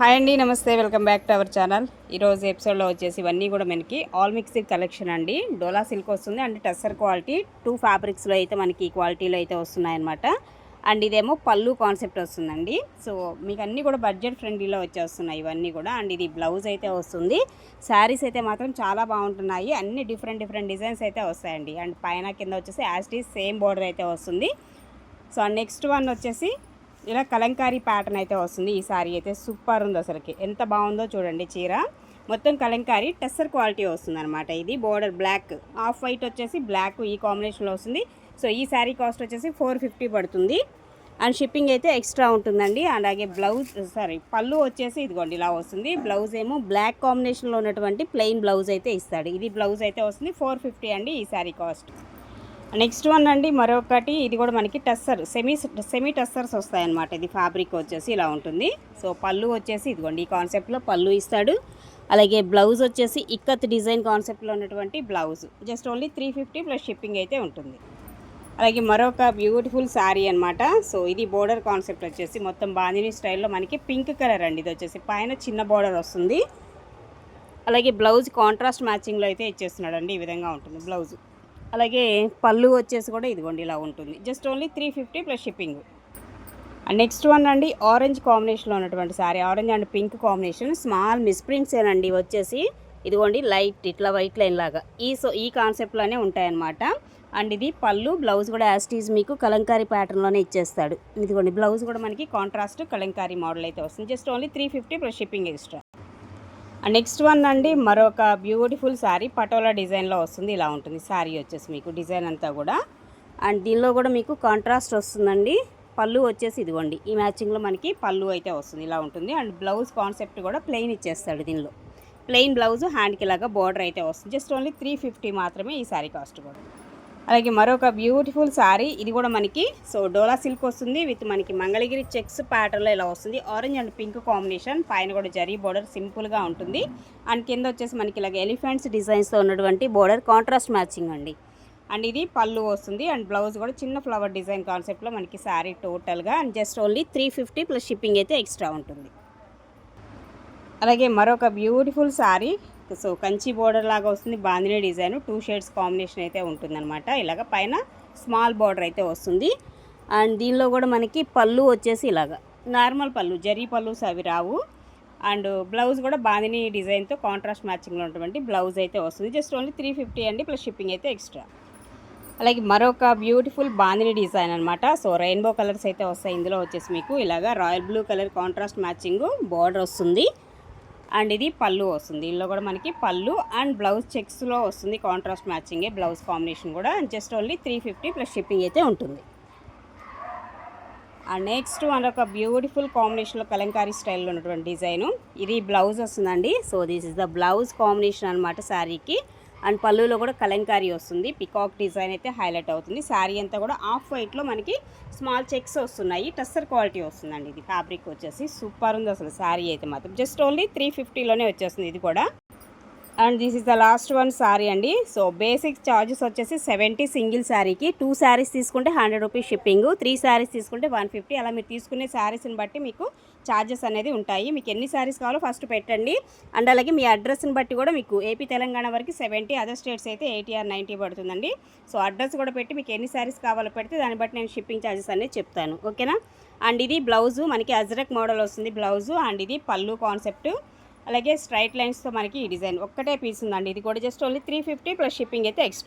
Hi అండి నమస్తే welcome back to our channel. ఈరోజు ఎపిసోడ్లో వచ్చేసి ఇవన్నీ కూడా మనకి ఆల్ మిక్సీ కలెక్షన్ అండి. డోలా సిల్క్ వస్తుంది అండ్ టెస్సర్ క్వాలిటీ టూ ఫ్యాబ్రిక్స్లో అయితే మనకి ఈ క్వాలిటీలో అయితే వస్తున్నాయన్నమాట. అండ్ ఇదేమో పళ్ళు కాన్సెప్ట్ వస్తుందండి. సో మీకు అన్నీ కూడా బడ్జెట్ ఫ్రెండ్లీలో వచ్చేస్తున్నాయి ఇవన్నీ కూడా. అండ్ ఇది బ్లౌజ్ అయితే వస్తుంది. శారీస్ అయితే మాత్రం చాలా బాగుంటున్నాయి. అన్ని డిఫరెంట్ డిఫరెంట్ డిజైన్స్ అయితే వస్తాయండి. అండ్ పైన కింద వచ్చేసి యాస్టీ సేమ్ బోర్డర్ అయితే వస్తుంది. సో నెక్స్ట్ వన్ వచ్చేసి ఇలా కలంకారీ ప్యాటర్న్ అయితే వస్తుంది. ఈ సారీ అయితే సూపర్ ఉంది అసలుకి. ఎంత బాగుందో చూడండి చీర. మొత్తం కలంకారీ టెస్సర్ క్వాలిటీ వస్తుంది అనమాట ఇది బోర్డర్ బ్లాక్ ఆఫ్ వైట్ వచ్చేసి బ్లాక్ ఈ కాంబినేషన్లో వస్తుంది. సో ఈ శారీ కాస్ట్ వచ్చేసి ఫోర్ ఫిఫ్టీ పడుతుంది. అండ్ షిప్పింగ్ అయితే ఎక్స్ట్రా ఉంటుందండి. అలాగే బ్లౌజ్ సారీ పళ్ళు వచ్చేసి ఇదిగోండి ఇలా వస్తుంది. బ్లౌజ్ ఏమో బ్లాక్ కాంబినేషన్లో ఉన్నటువంటి ప్లెయిన్ బ్లౌజ్ అయితే ఇస్తాడు. ఇది బ్లౌజ్ అయితే వస్తుంది. ఫోర్ ఫిఫ్టీ అండి ఈ శారీ కాస్ట్ నెక్స్ట్ వన్ అండి మరొకటి ఇది కూడా మనకి టస్సర్ సెమీ సెమీ టస్సర్స్ వస్తాయన్నమాట. ఇది ఫ్యాబ్రిక్ వచ్చేసి ఇలా ఉంటుంది. సో పళ్ళు వచ్చేసి ఇదిగోండి ఈ కాన్సెప్ట్లో పళ్ళు ఇస్తాడు. అలాగే బ్లౌజ్ వచ్చేసి ఇక్కత్ డిజైన్ కాన్సెప్ట్లో ఉన్నటువంటి blouse. Just only three fifty plus shipping అయితే ఉంటుంది. అలాగే మరొక బ్యూటిఫుల్ శారీ అనమాట సో ఇది బోర్డర్ కాన్సెప్ట్ వచ్చేసి మొత్తం బాంధిని స్టైల్లో మనకి పింక్ కలర్ అండి. ఇది వచ్చేసి పైన చిన్న బోర్డర్ వస్తుంది. అలాగే బ్లౌజ్ కాంట్రాస్ట్ మ్యాచింగ్లో అయితే ఇచ్చేస్తున్నాడు అండి ఈ విధంగా ఉంటుంది బ్లౌజ్. అలాగే పళ్ళు వచ్చేసి కూడా ఇదిగోండి ఇలా ఉంటుంది. Just only three fifty plus shipping. Next one అండి ఆరెంజ్ కాంబినేషన్లో ఉన్నటువంటి sari orange and pink combination. Small misprints ఏనండి వచ్చేసి. ఇదిగోండి లైట్ ఇట్లా వైట్ లైన్ లాగా. ఈ సో ఈ కాన్సెప్ట్లోనే ఉంటాయన్నమాట. అండ్ ఇది పళ్ళు బ్లౌజ్ కూడా యాస్టీజ్ మీకు కలంకారీ ప్యాటర్న్లోనే ఇచ్చేస్తాడు. ఇదిగోండి బ్లౌజ్ కూడా మనకి కాంట్రాస్ట్ కలంకారీ మోడల్ అయితే వస్తుంది. Just only three fifty plus shipping extra. Next one అండి మరొక బ్యూటిఫుల్ శారీ పటోలా డిజైన్లో వస్తుంది. ఇలా ఉంటుంది. శారీ వచ్చేసి మీకు డిజైన్ అంతా కూడా. అండ్ దీనిలో కూడా మీకు కాంట్రాస్ట్ వస్తుందండి. పళ్ళు వచ్చేసి ఇదిగోండి. ఈ మ్యాచింగ్లో మనకి పళ్ళు అయితే వస్తుంది. ఇలా ఉంటుంది. అండ్ బ్లౌజ్ కాన్సెప్ట్ కూడా ప్లెయిన్ ఇచ్చేస్తాడు దీనిలో. ప్లెయిన్ బ్లౌజ్ హ్యాండ్కి ఇలాగా బార్డర్ అయితే వస్తుంది. జస్ట్ ఓన్లీ త్రీ ఫిఫ్టీ మాత్రమే ఈ శారీ కాస్ట్ కూడా. అలాగే మరొక బ్యూటిఫుల్ శారీ ఇది కూడా మనకి సో డోలా సిల్క్ వస్తుంది. విత్ మనకి మంగళగిరి చెక్స్ ప్యాటర్న్లో ఇలా వస్తుంది. ఆరెంజ్ అండ్ పింక్ కాంబినేషన్ పైన కూడా జరీ బోర్డర్ సింపుల్గా ఉంటుంది. అండ్ కింద వచ్చేసి మనకి ఇలాగ ఎలిఫెంట్స్ డిజైన్స్తో ఉన్నటువంటి బోర్డర్ కాంట్రాస్ట్ మ్యాచింగ్ అండి. అండ్ ఇది పళ్ళు వస్తుంది. అండ్ బ్లౌజ్ కూడా చిన్న ఫ్లవర్ డిజైన్ కాన్సెప్ట్లో మనకి శారీ టోటల్గా and just only three fifty plus shipping అయితే ఎక్స్ట్రా ఉంటుంది. అలాగే మరొక beautiful sari so Kanchi border లాగా వస్తుంది bandhani design. Two shades combination అయితే ఉంటుందన్నమాట. ఇలాగ పైన స్మాల్ బార్డర్ అయితే వస్తుంది. అండ్ దీనిలో కూడా మనకి పళ్ళు వచ్చేసి ఇలాగ. నార్మల్ పళ్ళు జరీ పళ్ళు అవి రావు. అండ్ బ్లౌజ్ కూడా బాందినీ డిజైన్తో కాంట్రాస్ట్ మ్యాచింగ్లో ఉన్నటువంటి బ్లౌజ్ అయితే వస్తుంది. జస్ట్ ఓన్లీ త్రీ ఫిఫ్టీ అండి ప్లస్ షిప్పింగ్ అయితే ఎక్స్ట్రా అలాగే మరొక బ్యూటిఫుల్ బాందిని డిజైన్ అనమాట సో రెయిన్బో కలర్స్ అయితే వస్తాయి. ఇందులో వచ్చేసి మీకు ఇలాగా royal blue colour contrast matching border వస్తుంది. అండ్ ఇది పళ్ళు వస్తుంది. ఇందులో కూడా మనకి పళ్ళు అండ్ బ్లౌజ్ చెక్స్లో వస్తుంది కాంట్రాస్ట్ మ్యాచింగే బ్లౌజ్ కాంబినేషన్ కూడా. Just only three fifty plus shipping అయితే ఉంటుంది. అండ్ నెక్స్ట్ ఒక బ్యూటిఫుల్ కాంబినేషన్లో కలంకారీ స్టైల్లో ఉన్నటువంటి డిజైను. ఇది బ్లౌజ్ వస్తుందండి. So this is the blouse combination అనమాట శారీకి. అండ్ పళ్ళులో కూడా కలంకారీ వస్తుంది. పికాక్ డిజైన్ అయితే హైలైట్ అవుతుంది. శారీ అంతా కూడా ఆఫ్ వైట్లో మనకి స్మాల్ చెక్స్ వస్తున్నాయి. టస్సర్ క్వాలిటీ వస్తుందండి. ఇది ఫ్యాబ్రిక్ వచ్చేసి సూపర్ ఉంది అసలు శారీ అయితే మాత్రం. జస్ట్ ఓన్లీ త్రీ ఫిఫ్టీలోనే వచ్చేస్తుంది ఇది కూడా. And this is the last one sari అండి. సో బేసిక్ ఛార్జెస్ వచ్చేసి సెవెంటీ సింగిల్ శారీకి టూ శారీస్ తీసుకుంటే hundred rupees shipping. Three saris తీసుకుంటే వన్ ఫిఫ్టీ. అలా మీరు తీసుకునే శారీస్ని బట్టి మీకు ఛార్జెస్ అనేది ఉంటాయి. మీకు ఎన్ని శారీస్ కావాలో ఫస్ట్ పెట్టండి. అండ్ అలాగే మీ అడ్రస్ని బట్టి కూడా మీకు ఏపీ తెలంగాణ వరకు సెవెంటీ అదర్ స్టేట్స్ అయితే ఎయిటీ ఆర్ నైంటీ పడుతుందండి. సో అడ్రస్ కూడా పెట్టి మీకు ఎన్ని శారీస్ కావాలో పెడితే దాన్ని బట్టి నేను షిప్పింగ్ ఛార్జెస్ అనేది చెప్తాను. ఓకేనా? అండ్ ఇది బ్లౌజు. మనకి అజ్రక్ మోడల్ వస్తుంది బ్లౌజు. అండ్ ఇది పళ్ళు కాన్సెప్ట్. అలాగే స్ట్రైట్ లైన్స్తో మనకి ఈ డిజైన్ ఒక్కటే పీస్ ఉందండి. ఇది కూడా just only three fifty plus shipping అయితే ఎక్స్ట్రా